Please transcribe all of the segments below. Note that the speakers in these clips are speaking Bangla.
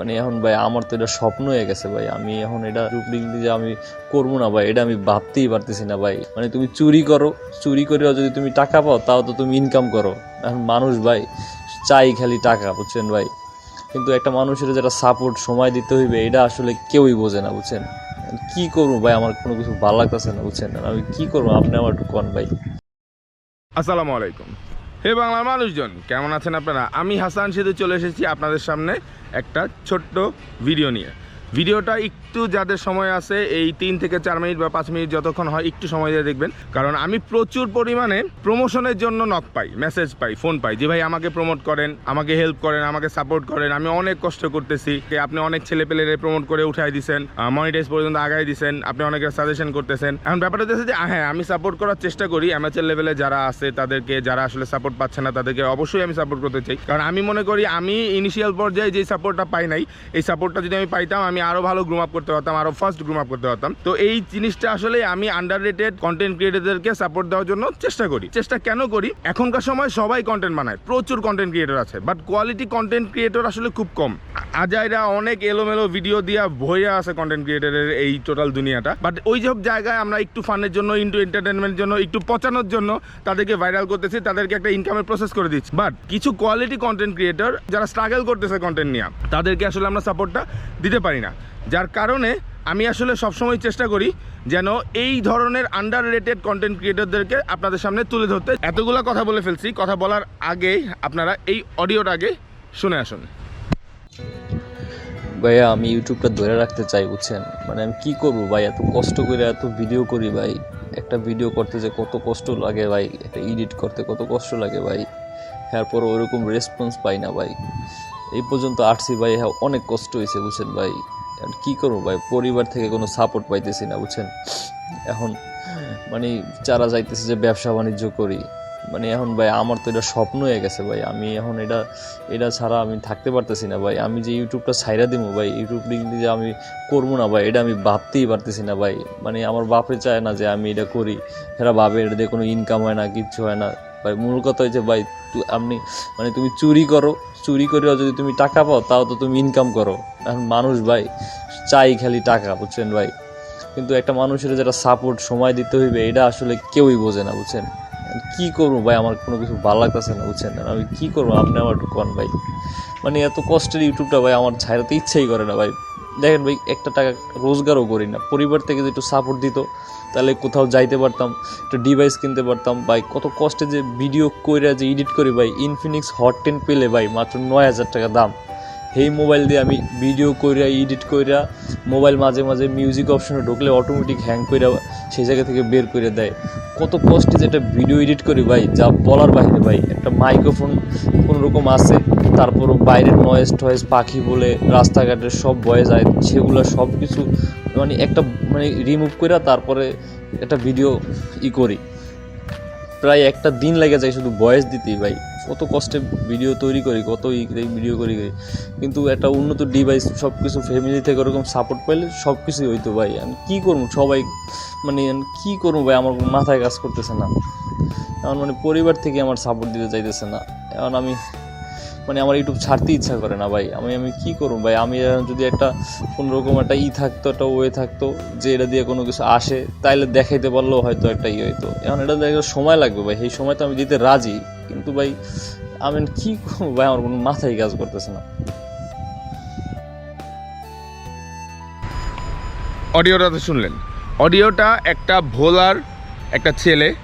মানে এখন ভাই, আমার তো এটা স্বপ্ন হয়ে গেছে ভাই। আমি এখন এটা ডুপ্লিক যে আমি করব না ভাই, এটা আমি ভাবতেই পারতেছি না ভাই। মানে তুমি চুরি করো, চুরি করেও যদি তুমি টাকা পাও, তাও তো তুমি ইনকাম করো। এখন মানুষ ভাই, চাই খালি টাকা, বুঝছেন ভাই? কিন্তু একটা মানুষের যেটা সাপোর্ট সময় দিতে হইবে, এটা আসলে কেউই বোঝে না, বুঝছেন? কি করব ভাই, আমার কোনো কিছু ভালো লাগতেছে না, বুঝছেন? আমি কি করব, আপনি আমার একটু কন ভাই। আসসালামু আলাইকুম। হে বাংলার মানুষজন, কেমন আছেন আপনারা? আমি হাসান সেতু চলে এসেছি আপনাদের সামনে একটা ছোট্ট ভিডিও নিয়ে। ভিডিওটা একটু যাদের সময় আছে, এই তিন থেকে চার মিনিট বা পাঁচ মিনিট যতক্ষণ হয়, একটু সময় দিয়ে দেখবেন। কারণ আমি প্রচুর পরিমাণে প্রমোশনের জন্য নক পাই মেসেজ পাই ফোন পাই। যে ভাই আমাকে প্রমোট করেন, আমাকে হেল্প করেন, আমাকে সাপোর্ট করেন, আমি অনেক কষ্ট করতেছি। যে আপনি অনেক ছেলে পেলেরে প্রমোট করে উঠাই দিছেন মনিটাইজ পর্যন্ত আগাই দিচ্ছেন আপনি অনেকের সাজেশন করতেছেন। এখন ব্যাপারটা হচ্ছে যে হ্যাঁ আমি সাপোর্ট করার চেষ্টা করি অ্যামাচার লেভেলে যারা আছে, তাদেরকে, যারা আসলে সাপোর্ট পাচ্ছে না, তাদেরকে অবশ্যই আমি সাপোর্ট করতে চাই। কারণ আমি মনে করি, আমি ইনিশিয়াল পর্যায়ে যে সাপোর্টটা পাই নাই, এই সাপোর্টটা যদি আমি পাইতাম, আমি আরও ভালো গ্রুম আপ করতে পারতাম আরও ফার্স্ট গ্রুম আপ করতে পারতাম। তো এই জিনিসটা আসলে আমি আন্ডার রেটেড কন্টেন্ট ক্রিয়েটারদেরকে সাপোর্ট দেওয়ার জন্য চেষ্টা করি। চেষ্টা কেন করি? এখনকার সময় সবাই কন্টেন্ট বানায়, প্রচুর কন্টেন্ট ক্রিয়েটর আছে বাট কোয়ালিটি কন্টেন্ট ক্রিয়েটর আসলে খুব কম। আজাইরা অনেক এলোমেলো ভিডিও দিয়া ভয়ে আছে কন্টেন্ট ক্রিয়েটরের এই টোটাল দুনিয়াটা। বাট ওই সব জায়গায় আমরা একটু ফানের জন্য ইন্টু এন্টারটেনমেন্টের জন্য, একটু পচানোর জন্য তাদেরকে ভাইরাল করতেছি, তাদেরকে একটা ইনকামের প্রসেস করে দিচ্ছি। বাট কিছু কোয়ালিটি কন্টেন্ট ক্রিয়েটর যারা স্ট্রাগল করতেছে কন্টেন্ট নিয়ে, তাদেরকে আসলে আমরা সাপোর্টটা দিতে পারি না। যার কারণে আমি আসলে সবসময় চেষ্টা করি যেন এই ধরনের আন্ডার রেটেড কন্টেন্ট ক্রিয়েটরদেরকে আপনাদের সামনে তুলে ধরতে। এতগুলো কথা বলে ফেলছি, কথা বলার আগে আপনারা এই অডিওর আগে শুনে আসুন। ভাইয়া, আমি ইউটিউবটা ধরে রাখতে চাই, বুঝছেন? মানে আমি কি করব ভাই? এত কষ্ট করে এত ভিডিও করি ভাই। একটা ভিডিও করতে যে কত কষ্ট লাগে ভাই, একটা এডিট করতে কত কষ্ট লাগে ভাই। এরপর ওরকম রেসপন্স পাই না ভাই। এই পর্যন্ত আসছি ভাই হ্যাঁ অনেক কষ্ট হয়েছে, বুঝছেন ভাই? কি করব ভাই? পরিবার থেকে কোনো সাপোর্ট পাইতেছি না, বুঝছেন? এখন মানে যারা যাইতেছে যে ব্যবসা বাণিজ্য করি। মানে এখন ভাই, আমার তো এটা স্বপ্ন হয়ে গেছে ভাই। আমি এখন এটা এটা ছাড়া আমি থাকতে পারতেছি না ভাই। আমি যে ইউটিউবটা ছাইরা দিব ভাই ইউটিউব যে আমি করব না ভাই, এটা আমি ভাবতেই পারতেছি না ভাই। মানে আমার বাপে চায় না যে আমি এটা করি। এরা ভাবে এটা দিয়ে কোনো ইনকাম হয় না, কিচ্ছু হয় না। ভাই, মূল কথা হচ্ছে ভাই আপনি মানে তুমি চুরি করো, চুরি করেও যদি তুমি টাকা পাও, তাও তো তুমি ইনকাম করো। এখন মানুষ ভাই, চাই খালি টাকা, বুঝছেন ভাই? কিন্তু একটা মানুষের যেটা সাপোর্ট সময় দিতে হইবে, এটা আসলে কেউই বোঝে না, বুঝছেন? কি করব ভাই, আমার কোনো কিছু ভালো লাগতেছে না, বুঝছেন? আমি কি করব? আপনি আমার একটু কন ভাই। মানে এত কষ্টের ইউটিউবটা ভাই, আমার ছাড়াতে ইচ্ছাই করে না ভাই। দেখেন ভাই, একটা টাকা রোজগারও করি না। পরিবার থেকে যদি একটু সাপোর্ট দিত, তাহলে কোথাও যাইতে পারতাম, একটু ডিভাইস কিনতে পারতাম। ভাই, কত কষ্টে যে ভিডিও কইরা যে এডিট করি ভাই ইনফিনিক্স হট টেন পেলে ভাই, মাত্র নয় হাজার টাকা দাম। এই মোবাইল দিয়ে আমি ভিডিও কইরা এডিট কইরা মোবাইল মাঝে মাঝে মিউজিক অপশনে ঢুকলে অটোমেটিক হ্যাং কইরা সেই জায়গা থেকে বের করে দেয়। কত কষ্টে যে একটা ভিডিও এডিট করি ভাই, যা বলার বাইরে ভাই, একটা মাইক্রোফোন কোনো রকম আছে তারপরও বাইরের নয়েজ টয়েজ পাখি বলে, রাস্তাঘাটের সব বয়ে যায় সেগুলো সব কিছু মানে একটা মানে রিমুভ করে তারপরে একটা ভিডিও ই করি। প্রায় একটা দিন লেগে যায় শুধু ভয়েস দিতেই ভাই। কত কষ্টে ভিডিও তৈরি করি, কত ই ভিডিও করি কিন্তু একটা উন্নত ডিভাইস সব কিছু ফ্যামিলি থেকে ওরকম সাপোর্ট পাইলে সব কিছুই হইতো ভাই। আমি কী করব? সবাই মানে কী করব ভাই? আমার মাথায় কাজ করতেছে না। এখন মানে পরিবার থেকে আমার সাপোর্ট দিতে চাইতেছে না। এখন আমি মানে আমার ইউটিউব ছাড়তে ইচ্ছা করে না ভাই। আমি আমি কি করব ভাই? আমি যদি একটা কোনো রকম একটা ই থাকতো, একটা ওয়ে থাকতো, যে এটা দিয়ে কোনো কিছু আসে, তাইলে দেখাইতে পারলেও হয়তো একটা ই হইতো। এখন এটা দেখে সময় লাগবে ভাই। সেই সময় তো আমি দিতে রাজি। কিন্তু ভাই, আমি কি করব ভাই? আমার কোনো মাথায় কাজ করতেছে না। অডিওটা তো শুনলেন। অডিওটা একটা ভোলার একটা ছেলে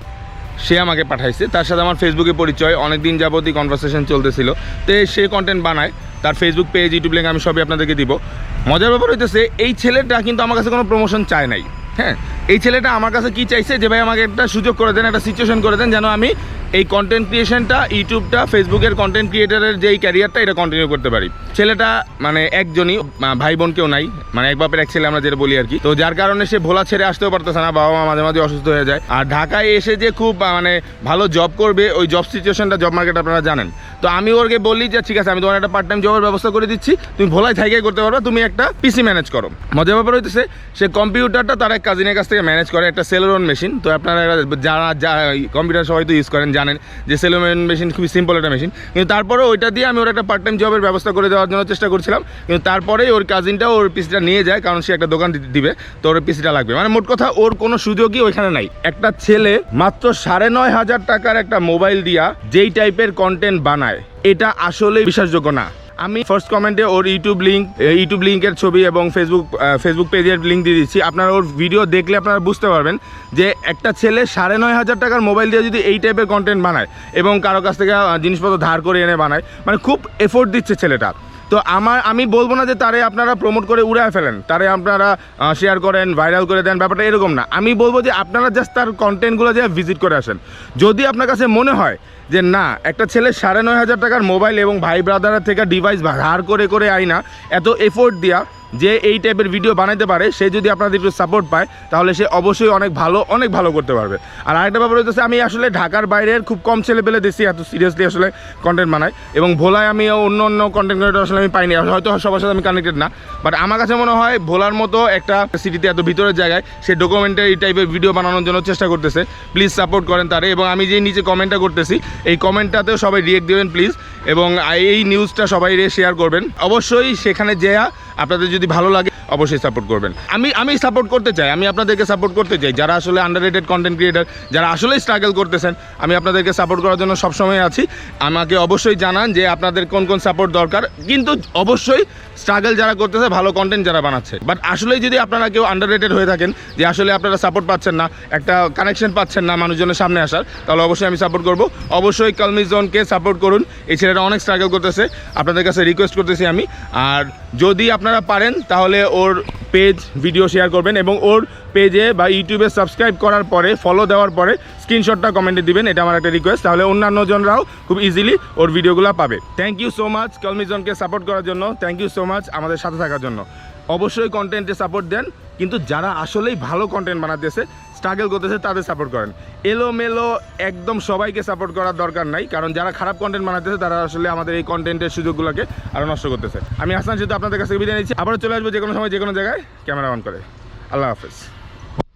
সে আমাকে পাঠাইছে। তার সাথে আমার ফেসবুকে পরিচয় অনেক দিন যাবতই কনভারসেশন চলতেছিল। তো সে কন্টেন্ট বানায়, তার ফেসবুক পেজ ইউটিউব লিঙ্ক আমি সবই আপনাদেরকে দিব। মজার ব্যাপার হইতেছে, এই ছেলেটা কিন্তু আমার কাছে কোনো প্রমোশন চায় নাই। হ্যাঁ? এই ছেলেটা আমার কাছে কি চাইছে? যে ভাই আমাকে একটা সুযোগ করে দেন, একটা সিচুয়েশন করে দেন, যেন আমি এই কন্টেন্ট ক্রিয়েশনটা ইউটিউবটা ফেসবুকের কন্টেন্ট ক্রিয়েটারের যেই ক্যারিয়ারটা এটা কন্টিনিউ করতে পারি। ছেলেটা মানে একজনই ভাই বোন কেউ নাই। মানে এক বাপের এক ছেলে আমরা যেটা বলি আর কি। তো যার কারণে সে ভোলা ছেড়ে আসতেও পারতেছে না বাবা মা মাঝে মাঝে অসুস্থ হয়ে যায়। আর ঢাকায় এসে যে খুব মানে ভালো জব করবে, ওই জব সিচুয়েশনটা জব মার্কেট আপনারা জানেন। তো আমি ওরকে বলি যে, ঠিক আছে, আমি তোমার একটা পার্ট টাইম জবের ব্যবস্থা করে দিচ্ছি। তুমি ভোলায় থাইকাই করতে পারবে, তুমি একটা পিসি ম্যানেজ করো। মজার ব্যাপার হইতেছে, সে কম্পিউটারটা তার এক কাজিনের কাছ থেকে ম্যানেজ করে একটা সেলরন মেশিন তো আপনারা যারা যা কম্পিউটার সবাই তো ইউজ করেন, জানেন যে সেলোমেন মেশিন খুবই সিম্পল একটা মেশিন কিন্তু তারপরে ওইটা দিয়ে আমি ওর একটা পার্ট টাইম জবের ব্যবস্থা করে দেওয়ার জন্য চেষ্টা করছিলাম। কিন্তু তারপরেই ওর কাজিনটা ওর পিসিটা নিয়ে যায়, কারণ সে একটা দোকান দিবে। তো ওর পিসিটা লাগবে। মানে মোট কথা ওর কোনো সুযোগই ওইখানে নাই। একটা ছেলে মাত্র সাড়ে নয় হাজার টাকার একটা মোবাইল দিয়া যেই টাইপের কন্টেন্ট বানায়, এটা আসলে বিশ্বাসযোগ্য না। আমি ফার্স্ট কমেন্টে ওর ইউটিউব লিঙ্ক ইউটিউব লিঙ্কের ছবি এবং ফেসবুক ফেসবুক পেজের লিঙ্ক দিয়ে দিচ্ছি। আপনারা ওর ভিডিও দেখলে আপনারা বুঝতে পারবেন যে একটা ছেলে সাড়ে নয় হাজার টাকার মোবাইল দিয়ে যদি এই টাইপের কন্টেন্ট বানায় এবং কারও কাছ থেকে জিনিসপত্র ধার করে এনে বানায় মানে খুব এফোর্ট দিচ্ছে ছেলেটা। তো আমার, আমি বলব না যে তারে আপনারা প্রমোট করে উড়ায় ফেলেন, তারে আপনারা শেয়ার করেন ভাইরাল করে দেন, ব্যাপারটা এরকম না। আমি বলব যে আপনারা জাস্ট তার কন্টেন্টগুলো যে ভিজিট করে আসেন। যদি আপনার কাছে মনে হয় যে না, একটা ছেলে সাড়ে নয় হাজার টাকার মোবাইল এবং ভাই ব্রাদারের থেকে ডিভাইস ধার করে করে আয় না, এত এফোর্ট দিয়া যে এই টাইপের ভিডিও বানাইতে পারে, সে যদি আপনাদের একটু সাপোর্ট পায়, তাহলে সে অবশ্যই অনেক ভালো অনেক ভালো করতে পারবে। আর আরেকটা ব্যাপার হচ্ছে আমি আসলে ঢাকার বাইরের খুব কম ছেলে পেলে দেখছি, এত সিরিয়াসলি আসলে কন্টেন্ট বানাই। এবং ভোলায় আমি অন্য অন্য কন্টেন্ট ক্রিয়েটর আসলে আমি পাইনি হয়তো সবার সাথে আমি কানেক্টেড না। বাট আমার কাছে মনে হয় ভোলার মতো একটা সিটিতে এত ভিতরের জায়গায়, সে ডকুমেন্টারি টাইপের ভিডিও বানানোর জন্য চেষ্টা করতেছে। প্লিজ সাপোর্ট করেন তারে। এবং আমি যে নিচে কমেন্টটা করতেছি, এই কমেন্টটাতেও সবাই রিয়েক্ট দেবেন প্লিজ এবং এই নিউজটা সবাই শেয়ার করবেন। অবশ্যই সেখানে যেয়া আপনাদের যদি ভালো লাগে, অবশ্যই সাপোর্ট করবেন। আমি আমি সাপোর্ট করতে চাই, আমি আপনাদেরকে সাপোর্ট করতে চাই। যারা আসলে আন্ডার রেটেড কন্টেন্ট ক্রিয়েটার যারা আসলেই স্ট্রাগল করতেছেন, আমি আপনাদেরকে সাপোর্ট করার জন্য সবসময় আছি। আমাকে অবশ্যই জানান যে আপনাদের কোন কোন সাপোর্ট দরকার। কিন্তু অবশ্যই স্ট্রাগল যারা করতেছে, ভালো কন্টেন্ট যারা বানাচ্ছে। বাট আসলেই যদি আপনারা কেউ আন্ডার রেটেড হয়ে থাকেন, যে আসলে আপনারা সাপোর্ট পাচ্ছেন না, একটা কানেকশন পাচ্ছেন না মানুষজনের সামনে আসার, তাহলে অবশ্যই আমি সাপোর্ট করব। অবশ্যই কালমি জোনকে সাপোর্ট করুন। এই ছেলেটা অনেক স্ট্রাগল করতেছে। আপনাদের কাছে রিকোয়েস্ট করতেছি আমি। আর যদি আপনারা পারেন, তাহলে ওর পেজ ভিডিও শেয়ার করবেন এবং ওর পেজে বা ইউটিউবে সাবস্ক্রাইব করার পরে ফলো দেওয়ার পরে স্ক্রিনশটটা কমেন্টে দিবেন, এটা আমার একটা রিকোয়েস্ট তাহলে অন্যান্য জনরাও খুব ইজিলি ওর ভিডিওগুলো পাবে। থ্যাংক ইউ সো মাচ কলমিজনকে সাপোর্ট করার জন্য। থ্যাংক ইউ সো মাচ আমাদের সাথে থাকার জন্য। অবশ্যই কন্টেন্টে সাপোর্ট দেন, কিন্তু যারা আসলেই ভালো কন্টেন্ট বানাতেছে স্ট্রাগল করতেছে, তাদের সাপোর্ট করেন। এলোমেলো একদম সবাইকে সাপোর্ট করার দরকার নাই, কারণ যারা খারাপ কন্টেন্ট বানাতেছে তারা আসলে আমাদের এই কন্টেন্টের সুযোগগুলোকে আরও নষ্ট করতেছে। আমি হাসান সেতু আপনাদের কাছে বিদায় নিচ্ছি আবার চলে আসব যে কোনো সময় যে কোনো জায়গায়। ক্যামেরা অন করে। আল্লাহ হাফেজ।